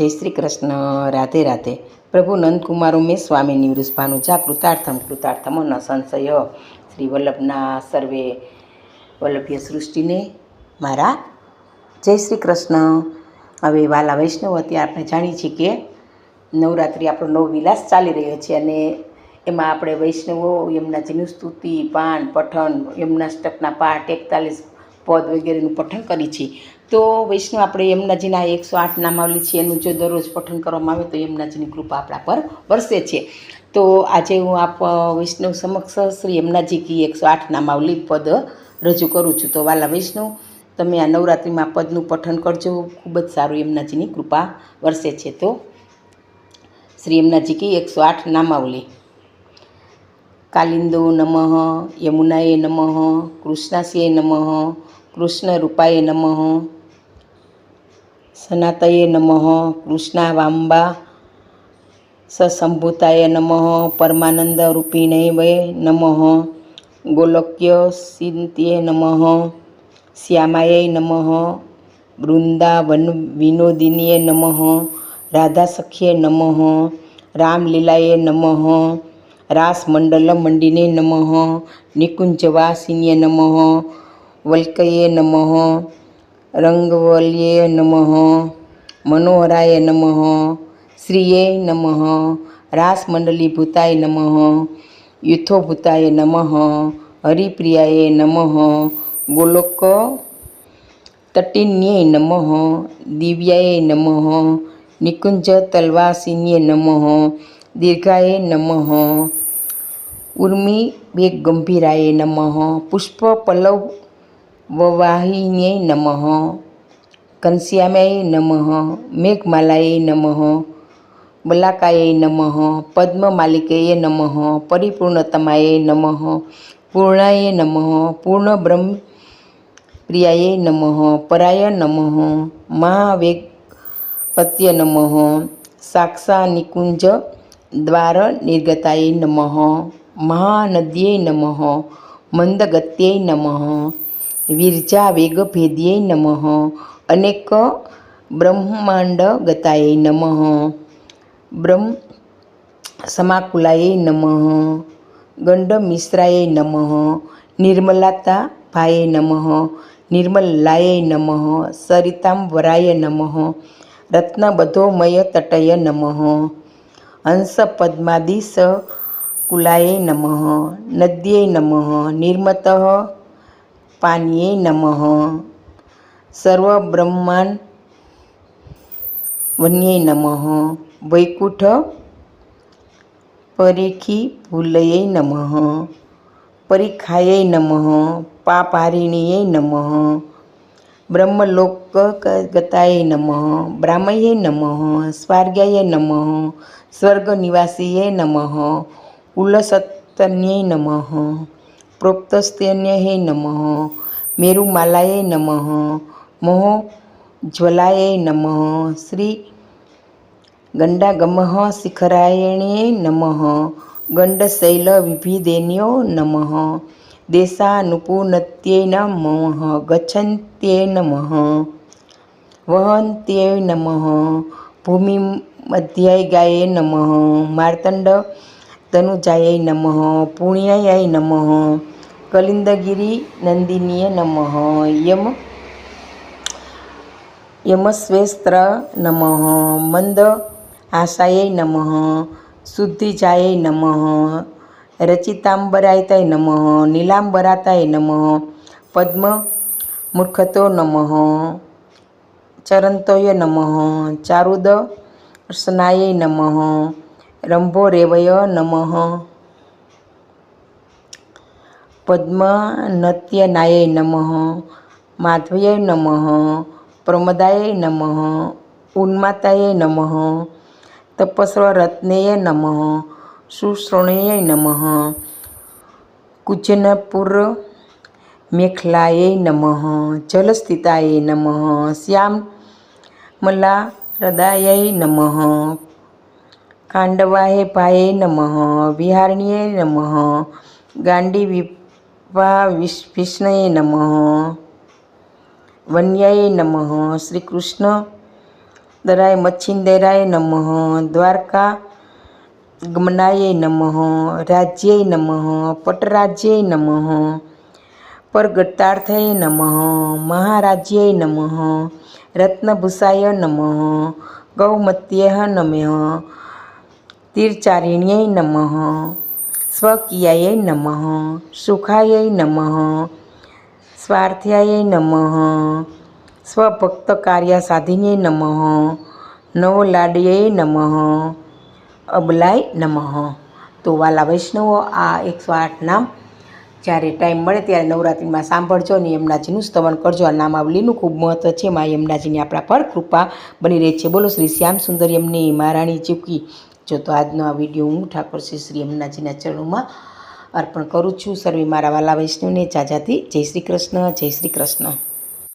જય શ્રી કૃષ્ણ. રાધે રાધે. પ્રભુ નંદકુમારો મેં સ્વામી વૃષભાનુજા કૃતાર્થમ કૃતાર્થમો ન સંશય. શ્રી વલ્લભના સર્વે વલ્લભ્ય સૃષ્ટિને મારા જય શ્રી કૃષ્ણ. હવે વાલા વૈષ્ણવ, અત્યારે આપણે જાણીએ છીએ કે નવરાત્રિ આપણો નવ વિલાસ ચાલી રહ્યો છે અને એમાં આપણે વૈષ્ણવો જેનું સ્તુતિ પાન, પઠન યમુનાષ્ટકના પાઠ, એકતાલીસ પદ વગેરેનું પઠન કરી છીએ. તો વૈષ્ણવ આપણે યમુનાજીના એકસો આઠ નામાવલી છે એનું જો દરરોજ પઠન કરવામાં આવે તો યમુનાજીની કૃપા આપણા પર વરસે છે. તો આજે હું આપ વૈષ્ણવ સમક્ષ શ્રી યમુનાજી કી એકસો આઠ નામાવલી પદ રજૂ કરું છું. તો વાલા વૈષ્ણવ, તમે આ નવરાત્રિમાં પદનું પઠન કરજો. ખૂબ જ સારું યમુનાજીની કૃપા વરસે છે. તો શ્રી યમુનાજી કી એકસો આઠ નામાવલી કાલિંદો નમઃ યમુનાએ નમઃ કૃષ્ણાસ્યે નમઃ કૃષ્ણરૂપાય નમઃ સનાતયે નમઃ કૃષ્ણા વાંબા સસંભૂતાય નમઃ પરમાનંદ રૂપિણે વય નમઃ, ગોલક્ય સિંત્યે નમઃ, શ્યામાય નમઃ, વૃંદાવન વિનોદિનીએ નમઃ રાધા સખ્યે નમઃ રામલીલાએ નમઃ રાસમંડલ મંડિને નમઃ, નિકુંજવાસિન્યે નમઃ, વલ્કયે નમઃ રંગવલ્યે નમઃ, મનોહરાય નમઃ, શ્રીએ નમઃ રાસમંડલીભૂતાય નમઃ યુથોભૂતાય નમઃ, હરિપ્રિયાય નમઃ, ગોલોક તટિન્યે નમઃ, દિવ્યાય નમઃ, નિકુંજ તલવાસિન્યે નમઃ, દીર્ઘાય નમઃ, ઉર્મી વેગ ગંભીરાય નમઃ પુષ્પ પલ્લવ વવાહિન્યે નમઃ ઘનશ્યામાય નમઃ, મેઘમાલાય નમઃ, બલાકાય નમઃ, પદ્મમાલિકયે નમઃ, પરિપૂર્ણતમાય નમઃ, પૂર્ણાય નમઃ પૂર્ણ બ્રહ્મ પ્રિયાય નમઃ, પરાય નમઃ મહાવેગ પત્ય નમઃ સાક્ષા નિકુંજ દ્વાર નિર્ગતાય નમઃ, મહાનદ્યે નમઃ, મંદગત્યે નમઃ વિરજા વેગભેદ્યે નમઃ. અનેક બ્રહ્માંડ ગતાય નમઃ. બ્રહ્મ સમાકુલાય નમઃ. ગંડ મિશ્રાય નમઃ. નિર્મલાતા ભાય નમઃ. નિર્મલાય નમઃ. સરિતાંબરાય નમઃ. રત્નબધોમય તટય નમઃ. હંસ પદ્માદિસ કુલાય નદ્યે નમઃ. નિર્મત પાન્યે નમઃ સર્વબ્રહ્માંડ વન્યે નમઃ વૈકુંઠ પરીખી ભૂલયે નમઃ પરીખાયે નમઃ પાપારિણીયે નમઃ બ્રહ્મલોક ગતાય નમઃ બ્રાહ્મયે નમઃ સ્વાર્ગ્યાય નમઃ સ્વર્ગનિવાસીએ નમઃ ઉલ્લસત્તન્યે નમઃ પ્રોક્તસ્તન્યે નમઃ મેરુમાલાય નમઃ, મોહ જ્વલાય નમઃ, શ્રી ગંડાગમઃ શિખરાયણે નમઃ ગંડશૈલ વિભિદેન્યો નમઃ, દેશાનુપુનત્યે નમઃ ગચ્છન્ત્યે નમઃ, વહંત્યે નમઃ, ભૂમિ મધ્યાય નમઃ, માર્તંડ તનુજાય નમઃ પુણ્યાય નમઃ કલિંદગીરી નંદિનીય નમઃ યમ યમસ્વેસ્ત્ર નમઃ મંદ આશાય નમઃ શુદ્ધિજાય નમઃ રચિતાંબરાયતાય નમઃ નીલાંબરાતાય નમઃ પદ્મ મૂર્ખતો નમઃ ચરંતોય નમઃ ચારુદ સ્નાય નમઃ રંભોરેવય નમઃ. પદ્મનત્યનાય નમઃ. માધવય નમઃ. પ્રમદાય નમઃ. ઉન્માતાય નમઃ. તપસ્વરત્નેય નમઃ. સુશ્રણેય નમઃ. કુચનપુર મેખલાય નમઃ. જલસ્થિતાય નમઃ. શ્યામલા હૃદય નમઃ. કાંડવાય ભાય નમઃ, વિહારણીએ નમઃ, ગાંડી વિપા વિષ્ણએ નમઃ વન્યાય નમઃ શ્રી કૃષ્ણ દરાય મચ્છિંદેરાય નમઃ, દ્વારકા ગમનાય નમઃ રાજ્યય નમઃ પટરાજ્યય નમઃ પરગટ્ટાર્થય નમઃ મહારાજ્યય નમઃ, રત્નભૂષાય નમઃ ગૌમત્યેહ નમઃ તીર્ચારિણ્યય નમઃ. સ્વકીયાય નમઃ. સુખાય નમઃ. સ્વાર્થ્યાય નમઃ. સ્વભક્તકાર્ય સાધિને નમઃ. નવલાડ્યય નમઃ. અબલાય નમઃ. તો વાલા વૈષ્ણવો, આ એકસો આઠ નામ. જ્યારે ટાઈમ મળે ત્યારે નવરાત્રિમાં સાંભળજો અને યમુનાજીનું સ્તવન કરજો. આ નામાવલીનું ખૂબ મહત્ત્વ છે. મા યમુનાજીની આપણા પર કૃપા બની રહી છે. બોલો શ્રી શ્યામ સુંદર યમની મહારાણી ચૂકી. જો તો આજનો આ વીડિયો હું ઠાકોર શ્રી શ્રી અમનાજીના ચરણોમાં અર્પણ કરું છું. સર્વે મારા વાલા વૈષ્ણવને જાજાથી જય શ્રી કૃષ્ણ, જય શ્રી કૃષ્ણ.